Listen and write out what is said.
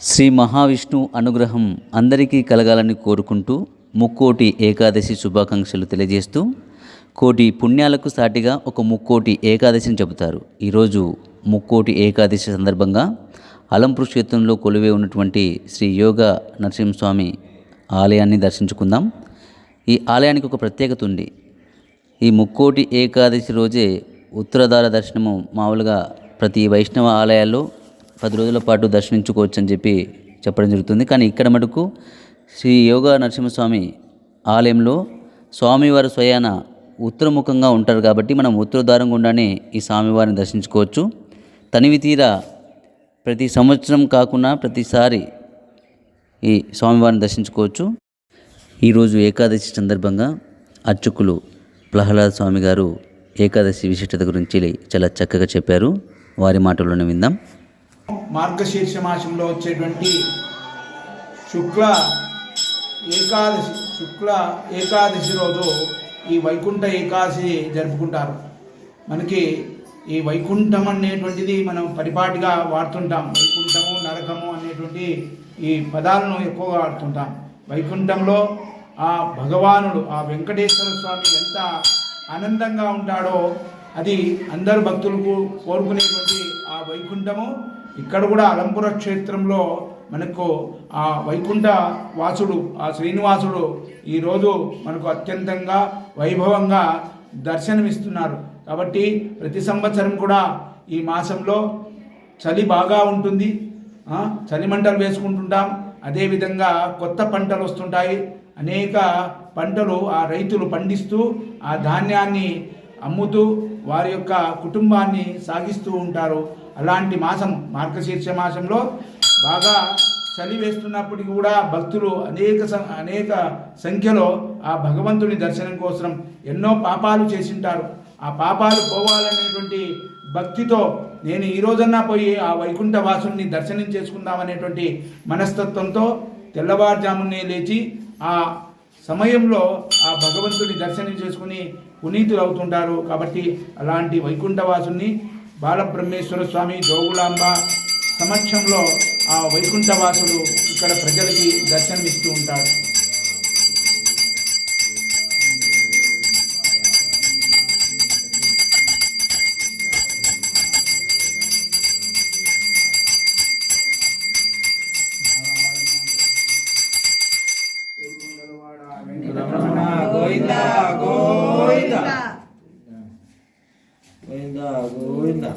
శ్రీ మహావిష్ణు అనుగ్రహం అందరికీ కలగాలని కోరుకుంటూ ముక్కోటి ఏకాదశి శుభాకాంక్షలు తెలియజేస్తూ కోటి పుణ్యాలకు సాటిగా ఒక ముక్కోటి ఏకాదశిని చెబుతారు. ఈరోజు ముక్కోటి ఏకాదశి సందర్భంగా అలంపూర్ క్షేత్రంలో కొలువే ఉన్నటువంటి శ్రీ యోగ నరసింహస్వామి ఆలయాన్ని దర్శించుకుందాం. ఈ ఆలయానికి ఒక ప్రత్యేకత ఉంది. ఈ ముక్కోటి ఏకాదశి రోజే ఉత్తరధార దర్శనము మామూలుగా ప్రతి వైష్ణవ ఆలయాల్లో పది రోజుల పాటు దర్శించుకోవచ్చు అని చెప్పి చెప్పడం జరుగుతుంది. కానీ ఇక్కడ మటుకు శ్రీ యోగ నరసింహస్వామి ఆలయంలో స్వామివారి స్వయాన ఉత్తరముఖంగా ఉంటారు కాబట్టి మనం ఉత్తరద్వారం గుండానే ఈ స్వామివారిని దర్శించుకోవచ్చు. తనివి తీరా ప్రతి సంవత్సరం కాకుండా ప్రతిసారి ఈ స్వామివారిని దర్శించుకోవచ్చు. ఈరోజు ఏకాదశి సందర్భంగా అర్చకులు ప్రహ్లాద్ స్వామి గారు ఏకాదశి విశిష్టత గురించి చాలా చక్కగా చెప్పారు. వారి మాటల్లోనే విందాం. మార్గశీర్ష మాసంలో వచ్చేటువంటి శుక్ల ఏకాదశి శుక్ల ఏకాదశి రోజు ఈ వైకుంఠ ఏకాదశి జరుపుకుంటారు. మనకి ఈ వైకుంఠం అనేటువంటిది మనం పరిపాటిగా వాడుతుంటాం. వైకుంఠము నరకము అనేటువంటి ఈ పదాలను ఎక్కువగా వాడుతుంటాం. వైకుంఠంలో ఆ భగవానుడు ఆ వెంకటేశ్వర స్వామి ఎంత ఆనందంగా ఉంటాడో అది అందరు భక్తులకు కోరుకునేటువంటి ఆ వైకుంఠము ఇక్కడ కూడా అలంపుర క్షేత్రంలో మనకు ఆ వైకుంఠ వాసుడు ఆ శ్రీనివాసుడు ఈరోజు మనకు అత్యంతంగా వైభవంగా దర్శనమిస్తున్నారు. కాబట్టి ప్రతి సంవత్సరం కూడా ఈ మాసంలో చలి బాగా ఉంటుంది. చలి మంటలు వేసుకుంటుంటాం. అదేవిధంగా కొత్త పంటలు వస్తుంటాయి. అనేక పంటలు ఆ రైతులు పండిస్తూ ఆ ధాన్యాన్ని అమ్ముతూ వారి యొక్క కుటుంబాన్ని సాగిస్తూ ఉంటారు. అలాంటి మాసం మార్గశీర్ష మాసంలో బాగా చలి వేస్తున్నప్పటికీ కూడా భక్తులు అనేక సం- అనేక సంఖ్యలో ఆ భగవంతుని దర్శనం కోసం ఎన్నో పాపాలు చేసింటారు. ఆ పాపాలు పోవాలనేటువంటి భక్తితో నేను ఈ రోజన్నా పోయి ఆ వైకుంఠ వాసుని దర్శనం చేసుకుందామనేటువంటి మనస్తత్వంతో తెల్లవారుజామునే లేచి ఆ సమయంలో ఆ భగవంతుని దర్శనం చేసుకుని పునీతులు అవుతుంటారు కాబట్టి అలాంటి వైకుంఠవాసుని బాలబ్రహ్మేశ్వర స్వామి జోగులాంబ సమక్షంలో ఆ వైకుంఠవాసుడు ఇక్కడ ప్రజలకి దర్శనమిస్తూ ఉంటాడు. んだ。